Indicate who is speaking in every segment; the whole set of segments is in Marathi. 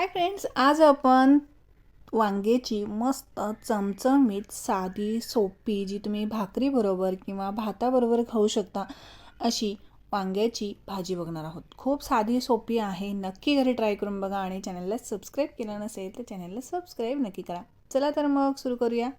Speaker 1: हाय फ्रेंड्स आज आपण वांग्याची मस्त चमचमीत साधी सोपी जी तुम्ही भाकरीबरोबर किंवा भाताबरोबर खाऊ शकता अशी वांग्याची भाजी बघणार आहोत. खूप साधी सोपी आहे. नक्की घरी ट्राय करून बघा आणि चॅनलला सबस्क्राईब केलं नसेल तर चॅनलला सबस्क्राईब नक्की करा. चला तर मग सुरू करूया.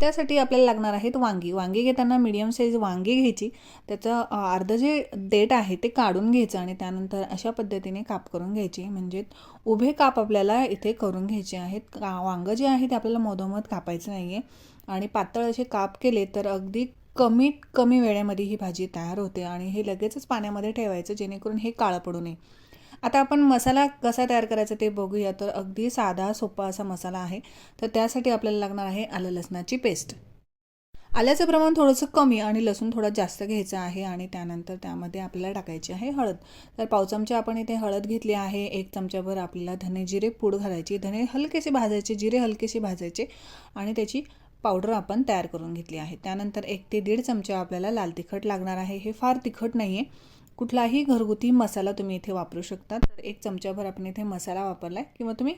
Speaker 1: त्यासाठी आपल्याला लागणार आहेत वांगी. वांगी घेताना मीडियम साईज वांगी घ्यायची. त्याचं अर्धं जे देठ आहे ते काढून घ्यायचं आणि त्यानंतर अशा पद्धतीने काप करून घ्यायची. म्हणजे उभे काप आपल्याला इथे करून घ्यायचे आहेत. का वांगं जे आहे ते आपल्याला मधोमध कापायचं नाही आहे आणि पातळ असे काप केले तर अगदी कमीत कमी वेळेमध्ये ही भाजी तयार होते आणि हे लगेचच पाण्यामध्ये ठेवायचं जेणेकरून हे काळं पडू नये. आता आपण मसाला कसा तयार करायचा ते बघूया. तर अगदी साधा सोपा असा मसाला आहे. तर त्यासाठी आपल्याला लागणार आहे आलं लसणाची पेस्ट. आल्याचं प्रमाण थोडंसं कमी आणि लसूण थोडं जास्त घ्यायचं आहे आणि त्यानंतर त्यामध्ये आपल्याला टाकायची आहे हळद. तर पाव चमचा आपण इथे हळद घेतली आहे. एक चमच्याभर आपल्याला धने जिरे पूड घालायची. धने हलकेसे भाजायचे जिरे हलकेसे भाजायचे आणि त्याची पावडर आपण तयार करून घेतली आहे. त्यानंतर एक ते दीड चमचा आपल्याला लाल तिखट लागणार आहे. हे फार तिखट नाही आहे कुठलाही घरगुती मसाला तुम्ही इथे वापरू शकता. तर एक चमचाभर आपण इथे मसाला वापरला आहे किंवा तुम्ही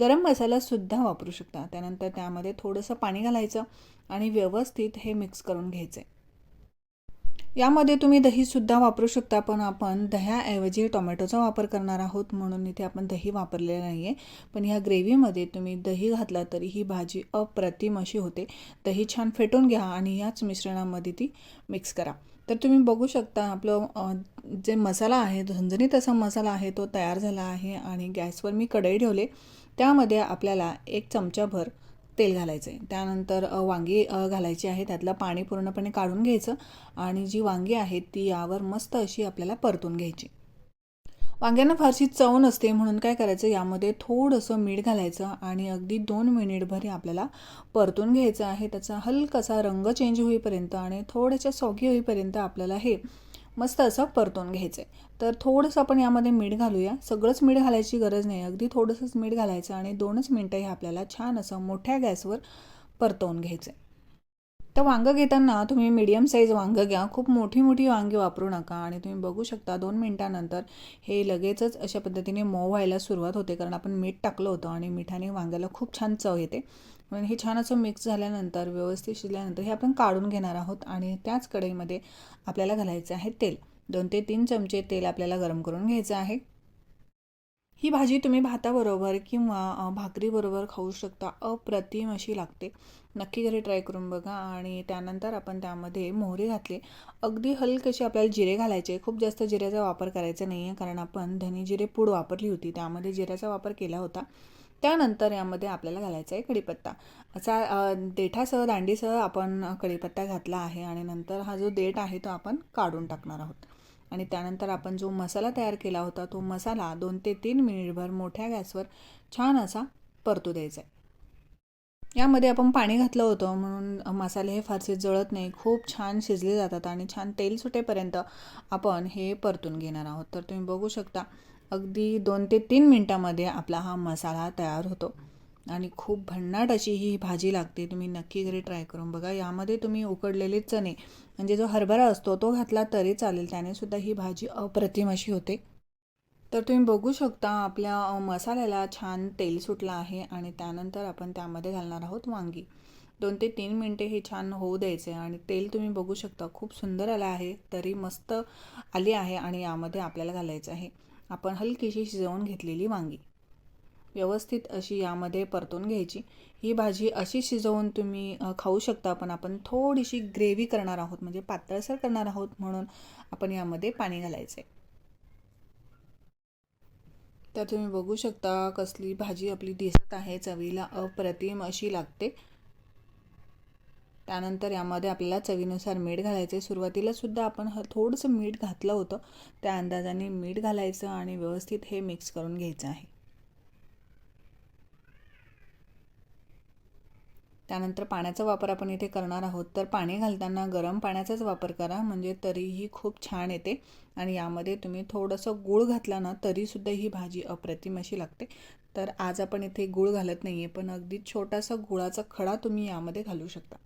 Speaker 1: गरम मसालासुद्धा वापरू शकता. त्यानंतर त्यामध्ये थोडंसं पाणी घालायचं आणि व्यवस्थित हे मिक्स करून घ्यायचं आहे यामध्ये तुम्ही दहीसुद्धा वापरू शकता पण आपण दह्याऐवजी टोमॅटोचा वापर करणार आहोत म्हणून इथे आपण दही वापरलेलं नाही आहे पण ह्या ग्रेव्हीमध्ये तुम्ही दही घातला तरी ही भाजी अप्रतिम अशी होते. दही छान फेटून घ्या आणि ह्याच मिश्रणामध्ये ती मिक्स करा. तर तुम्ही बघू शकता आपलं जे मसाला आहे झणझणीत असा मसाला आहे तो तयार झाला आहे आणि गॅसवर मी कढई ठेवले. त्यामध्ये आपल्याला एक चमचाभर तेल घालायचं आहे त्यानंतर वांगी घालायची आहे. त्यातलं पाणी पूर्णपणे काढून घ्यायचं आणि जी वांगी आहेत ती यावर मस्त अशी आपल्याला परतून घ्यायची. वांग्यांना फारशी चव नसते म्हणून काय करायचं यामध्ये थोडंसं मीठ घालायचं आणि अगदी दोन मिनिटभर हे आपल्याला परतून घ्यायचं आहे. त्याचा हलकासा रंग चेंज होईपर्यंत आणि थोड्याशा सॉगी होईपर्यंत आपल्याला हे मस्त असं परतून घ्यायचं. आहे तर थोडंसं आपण यामध्ये मीठ घालूया. सगळंच मीठ घालायची गरज नाही. अगदी थोडंसंच मीठ घालायचं आणि दोनच मिनटं हे आपल्याला छान असं मोठ्या गॅसवर परतवून घ्यायचं. आहे तर वांगं घेताना तुम्ही मीडियम साईज वांगं घ्या. खूप मोठी मोठी वांगी वापरू नका आणि तुम्ही बघू शकता दोन मिनटानंतर हे लगेचच अशा पद्धतीने मऊ व्हायला सुरुवात होते कारण आपण मीठ टाकलं होतं आणि मिठाने वांग्याला खूप छान चव येते. म्हणून हे छान असं मिक्स झाल्यानंतर व्यवस्थित शिजल्यानंतर हे आपण काढून घेणार आहोत आणि त्याच कढईमध्ये आपल्याला घालायचं आहे तेल. दोन ते तीन चमचे तेल आपल्याला गरम करून घ्यायचं आहे. ही भाजी तुम्ही भाताबरोबर किंवा भाकरीबरोबर खाऊ शकता. अप्रतिम अशी लागते. नक्की घरी ट्राय करून बघा. आणि त्यानंतर आपण त्यामध्ये मोहरी घातली. अगदी हलकशी आपल्याला जिरे घालायचे खूप जास्त जिऱ्याचा वापर करायचा नाही आहे कारण आपण धनी जिरे पूड वापरली होती. त्यामध्ये जिऱ्याचा वापर केला होता. त्यानंतर यामध्ये आपल्याला घालायचा आहे कढीपत्ता. असा देठासह दांडीसह आपण कढीपत्ता घातला आहे. आणि नंतर हा जो देठ आहे तो आपण काढून टाकणार आहोत. आणि त्यानंतर आपण जो मसाला तयार केला होता तो मसाला दोन ते तीन मिनिटभर मोठ्या गॅसवर छान असा परतू द्यायचा आहे. यामध्ये आपण पाणी घातलं होतं म्हणून मसाले हे फारसे जळत नाही. खूप छान शिजले जातात आणि छान तेल सुटेपर्यंत आपण हे परतून घेणार आहोत. तर तुम्ही बघू शकता अगदी दोन ते तीन मिनटामध्ये आपला हा मसाला तयार होतो. आणि खूप भन्नाट अशी ही भाजी लागते. तुम्ही नक्की घरी ट्राय करून बघा. यामध्ये तुम्ही उकडलेले चणे म्हणजे जो हरभरा असतो तो घातला तरी चालेल. त्याने सुद्धा ही भाजी अप्रतिम अशी होते. तर तुम्ही बघू शकता आपल्या मसाल्याला छान तेल सुटलं आहे आणि त्यानंतर आपण त्यामध्ये घालणार आहोत वांगी. दोन ते तीन मिनटे हे छान होऊ द्यायचे आणि तेल तुम्ही बघू शकता खूप सुंदर आलं आहे तरी मस्त आली आहे आणि यामध्ये आपल्याला घालायचं आहे. आपण हलकीशी शिजवून घेतलेली वांगी. व्यवस्थित अशी यामध्ये परतून घ्यायची. ही भाजी अशी शिजवून तुम्ही खाऊ शकता पण आपण थोडीशी ग्रेव्ही करणार आहोत म्हणजे पातळसर करणार आहोत म्हणून आपण यामध्ये पाणी घालायचं आहे तर तुम्ही बघू शकता कसली भाजी आपली दिसत आहे. चवीला अप्रतिम अशी लागते. त्यानंतर यामध्ये आपल्याला चवीनुसार मीठ घालायचे सुरुवातीला सुद्धा आपण ह थोडंसं मीठ घातलं होतं. त्या अंदाजाने मीठ घालायचं आणि व्यवस्थित हे मिक्स करून घ्यायचं आहे. त्यानंतर पाण्याचा वापर आपण इथे करणार आहोत. तर पाणी घालताना गरम पाण्याचाच वापर करा म्हणजे तरीही खूप छान येते. आणि यामध्ये तुम्ही थोडंसं गूळ घातला ना तरीसुद्धा ही भाजी अप्रतिम अशी लागते. तर आज आपण इथे गूळ घालत नाही आहे पण अगदी छोटासा गुळाचा खडा तुम्ही यामध्ये घालू शकता.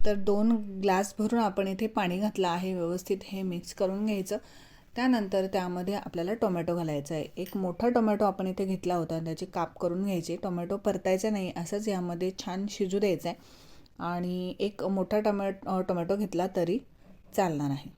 Speaker 1: तर दोन ग्लास भरून आपण इथे पाणी घातलं आहे व्यवस्थित हे मिक्स करून घ्यायचं. त्यानंतर त्यामध्ये आपल्याला टोमॅटो घालायचा आहे. एक मोठा टोमॅटो आपण इथे घेतला होता त्याची काप करून घ्यायची. टोमॅटो परतायचा नाही असंच यामध्ये छान शिजू द्यायचं आहे. आणि एक मोठा टमॅ टोमॅटो घेतला तरी चालणार आहे.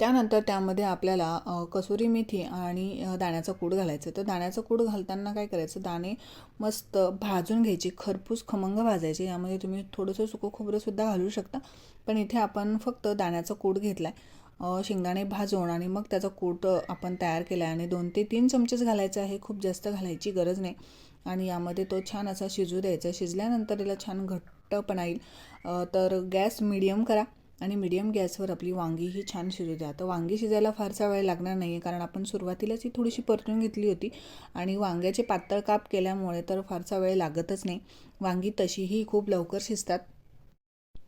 Speaker 1: त्यानंतर त्यामध्ये आपल्याला कसुरी मेथी आणि दाण्याचं कूड घालायचं. तर दाण्याचं कूड घालताना काय करायचं? दाणे मस्त भाजून घ्यायचे. खरपूस खमंग भाजायचे. यामध्ये तुम्ही थोडंसं सुकं खोबरंसुद्धा घालू शकता. पण इथे आपण फक्त दाण्याचा कूड घेतला आहे शेंगदाणे भाजून आणि मग त्याचा कूट आपण तयार केला आहे. आणि दोन ते तीन चमचेच घालायचं आहे. खूप जास्त घालायची गरज नाही. आणि यामध्ये तो छान असा शिजू द्यायचा. शिजल्यानंतर याला छान घट्टपणा येईल. तर गॅस मिडियम करा. आणि मिडियम गॅसवर आपली वांगी ही छान शिजू द्या. तर वांगी शिजायला फारसा वेळ लागणार नाही आहे कारण आपण सुरुवातीलाच ही थोडीशी परतून घेतली होती. आणि वांग्याचे पातळ काप केल्यामुळे तर फारसा वेळ लागतच नाही. वांगी तशीही खूप लवकर शिजतात.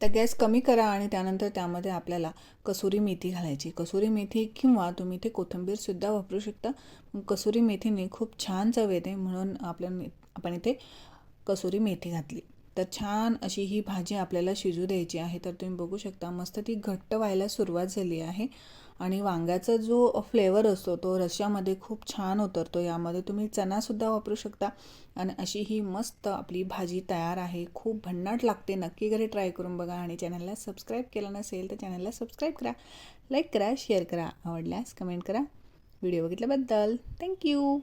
Speaker 1: तर गॅस कमी करा आणि त्यानंतर त्यामध्ये आपल्याला कसुरी मेथी घालायची. कसुरी मेथी किंवा तुम्ही इथे कोथिंबीरसुद्धा वापरू शकता. कसुरी मेथीने खूप छान चव येते म्हणून आपल्या आपण इथे कसुरी मेथी घातली. तर छान अशी ही भाजी आपल्याला शिजू द्यायची आहे. तर तुम्ही बघू शकता मस्त ती घट्ट व्हायला सुरुवात झाली आहे. आणि वांग्याचा जो फ्लेवर असतो तो रशियामध्ये खूप छान उतरतो. यामध्ये तुम्ही चणासुद्धा वापरू शकता. आणि अशी ही मस्त आपली भाजी तयार आहे. खूप भन्नाट लागते. नक्की घरी ट्राय करून बघा. आणि चॅनलला सबस्क्राईब केलं नसेल तर चॅनलला सबस्क्राईब करा. लाईक करा शेअर करा. आवडल्यास कमेंट करा. व्हिडिओ बघितल्याबद्दल. थँक्यू